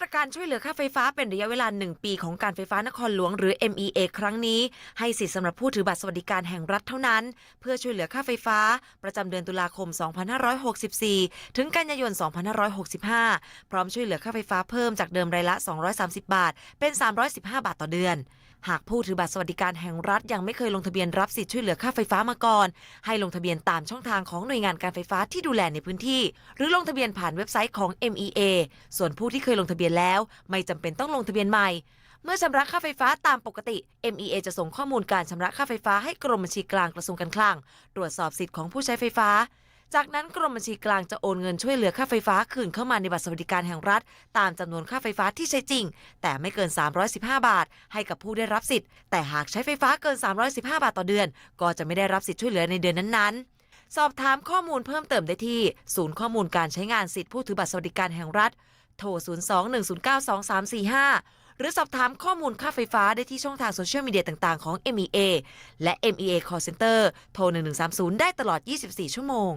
ตรการช่วยเหลือค่าไฟฟ้าเป็นระยะเวลา 1 ปีของการไฟฟ้านครหลวงหรือ MEA ครั้งนี้ ให้สิทธิสำหรับผู้ถือบัตรสวัสดิการแห่งรัฐเท่านั้น เพื่อช่วยเหลือค่าไฟฟ้า ประจำเดือนตุลาคม 2564 ถึงกันยายน 2565 พร้อมช่วยเหลือค่าไฟฟ้าเพิ่มจากเดิมรายละ 230 บาท เป็น 315 บาทต่อเดือนหากผู้ถือบัตรสวัสดิการแห่งรัฐยังไม่เคยลงทะเบียนรับสิทธิ์ช่วยเหลือค่าไฟฟ้ามาก่อน ให้ลงทะเบียนตามช่องทางของหน่วยงานการไฟฟ้าที่ดูแลในพื้นที่ หรือลงทะเบียนผ่านเว็บไซต์ของ MEA ส่วนผู้ที่เคยลงทะเบียนแล้ว ไม่จำเป็นต้องลงทะเบียนใหม่ เมื่อชำระค่าไฟฟ้าตามปกติ MEA จะส่งข้อมูลการชำระค่าไฟฟ้าให้กรมบัญชีกลางกระทรวงการคลัง ตรวจสอบสิทธิ์ของผู้ใช้ไฟฟ้า จากนั้นกรมบัญชีกลางจะโอนเงินช่วยเหลือค่าไฟฟ้าคืนเข้ามาในบัตรสวัสดิการแห่งรัฐ ตามจำนวนค่าไฟฟ้าที่ใช้จริง แต่ไม่เกิน 315 บาท ให้กับผู้ได้รับสิทธิ์ แต่หากใช้ไฟฟ้าเกิน 315 บาทต่อเดือน ก็จะไม่ได้รับสิทธิ์ช่วยเหลือในเดือนนั้นๆสอบถามข้อมูลเพิ่มเติมได้ที่ ศูนย์ข้อมูลการใช้งานสิทธิผู้ถือบัตรสวัสดิการแห่งรัฐ โทร 02-109-2345 หรือสอบถามข้อมูลค่าไฟฟ้าได้ที่ช่องทางโซเชียลมีเดียต่างๆของ MEA และ MEA Call Center โทร 1130 ได้ตลอด 24 ชั่วโมง